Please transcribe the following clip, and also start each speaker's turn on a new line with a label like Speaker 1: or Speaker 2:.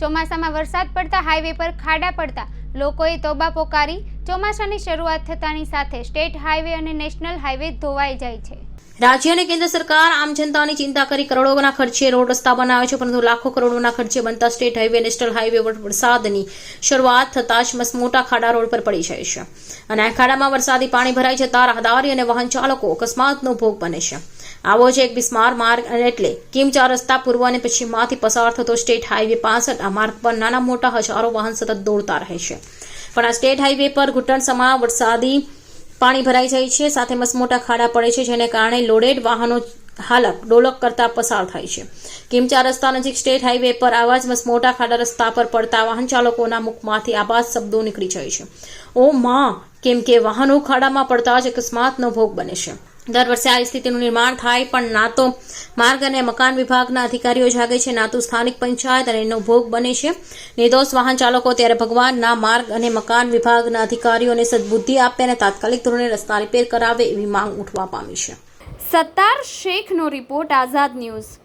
Speaker 1: ચોમાસામાં વરસાદ પડતા હાઈવે પર ખાડા પડતા લોકોએ તોબા પોકારી. ચોમાસાની શરૂઆત થતાની સાથે સ્ટેટ હાઈવે અને નેશનલ હાઈવે ધોવાઈ જાય છે.
Speaker 2: રાજ્ય અને કેન્દ્ર સરકાર આમ જનતાની ચિંતા કરી કરોડોના ખર્ચે રોડ રસ્તા બનાવે છે, પરંતુ લાખો કરોડોના ખર્ચે બનતા સ્ટેટ હાઈવે નેશનલ હાઈવે પર વરસાદની શરૂઆત થતાં જ મોટા ખાડા રોડ પર પડી જાય છે. અને આ ખાડામાં વરસાદી પાણી ભરાઈ જતા રાહદારી અને વાહન ચાલકો અકસ્માતનો ભોગ બને છે. આવો જ એક બિસ્માર માર્ગ એટલે કિમ ચાર રસ્તા પૂર્વ અને પશ્ચિમમાંથી પસાર થતો સ્ટેટ હાઈવે પાસઠ આ માર્ગ પર નાના મોટા હજારો વાહન સતત દોડતા રહે છે. પણ આ સ્ટેટ હાઈવે પર ઘૂંટણ સમા વરસાદી પાણી ભરાઈ જાય છે. સાથે મસમોટા ખાડા પડે છે, જેને કારણે લોડેડ વાહનો હાલક ડોલક કરતા પસાર થાય છે. કિમચા રસ્તા નજીક સ્ટેટ હાઈવે પર આવા જ મસમોટા ખાડા રસ્તા પર પડતા વાહન ચાલકોના મુખમાંથી આબાદ શબ્દો નીકળી જાય છે. ઓ માં, કેમ કે વાહનો ખાડામાં પડતા જ અકસ્માતનો ભોગ બને છે. દર વર્ષે આ સ્થિતિનું નિર્માણ થાય, પણ ના તો માર્ગ અને મકાન વિભાગના અધિકારીઓ જાગે છે. ના તો સ્થાનિક પંચાયત અને એનો ભોગ બને છે. નિર્દોષ વાહન ચાલકો ત્યારે ભગવાનના માર્ગ અને મકાન વિભાગના અધિકારીઓને સદબુદ્ધિ આપે અને તાત્કાલિક ધોરણે રસ્તા રિપેર કરાવે એવી માંગ ઉઠવા પામી છે.
Speaker 1: સત્તાર શેખનો રિપોર્ટ આઝાદ ન્યૂઝ.